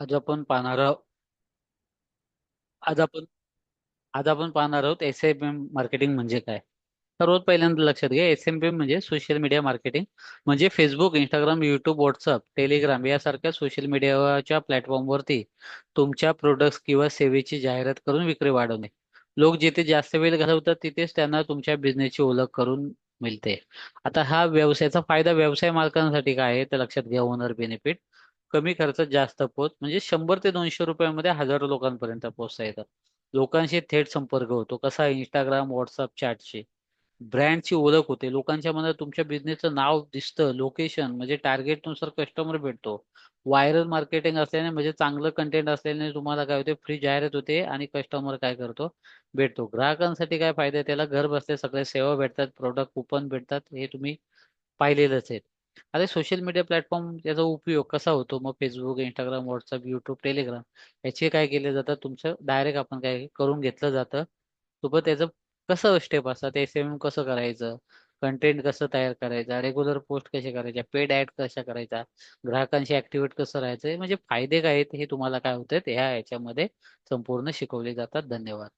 आज आपण पाहणार आहोत आज आपण आज आपण पाहणार आहोत एस एम एम मार्केटिंग म्हणजे काय? सर्वात पहिल्यांदा लक्षात घ्या एस एम एम म्हणजे सोशल मीडिया मार्केटिंग म्हणजे Facebook Instagram YouTube WhatsApp Telegram यासारख्या सोशल मीडियाच्या प्लॅटफॉर्मवरती तुमच्या प्रोडक्ट्स किंवा सेवेची जाहिरात करून विक्री वाढवणे. लोक जिथे जास्त वेळ घालवतात तिथेच त्यांना तुमच्या बिझनेसची ओळख करून मिळते. आता हा व्यवसायाचा फायदा व्यवसाय मालकांसाठी काय आहे तर लक्षात घ्या ओनर बेनिफिट कमी खर्चात जास्त पोच म्हणजे शंभर ते दोनशे रुपयामध्ये हजारो लोकांपर्यंत पोहोचता येतात लोकांशी थेट संपर्क होतो. कसा इंस्टाग्राम व्हॉट्सअप चॅटशी ब्रँडची ओळख होते. लोकांच्या मनात तुमच्या बिझनेसचं नाव दिसतं. लोकेशन म्हणजे टार्गेटनुसार कस्टमर भेटतो. व्हायरल मार्केटिंग असल्याने म्हणजे चांगलं कंटेंट असल्याने तुम्हाला काय होते? फ्री जाहिरात होते आणि कस्टमर काय करतो? भेटतो. ग्राहकांसाठी काय फायदा आहे? त्याला घर बसल्या सगळ्या सेवा भेटतात. प्रोडक्ट कुपन भेटतात. हे तुम्ही पाहिलेलंच आहे. अरे सोशल मीडिया प्लॅटफॉर्म याचा उपयोग कसा होतो? मग Facebook Instagram WhatsApp YouTube Telegram याचे काय केले जातात? तुमचं डायरेक्ट आपण काय करून घेतलं जातं? सोबत त्याचं कसं स्टेप असतात? एस एम एम कसं करायचं? कंटेंट कसं तयार करायचा? रेग्युलर पोस्ट कसे करायच्या पेड ऍड कशा करायचा? ग्राहकांशी ऍक्टिव्हेट कसं राहायचं? म्हणजे फायदे काय आहेत? हे तुम्हाला काय होतात? ह्या याच्यामध्ये संपूर्ण शिकवले जातात. धन्यवाद.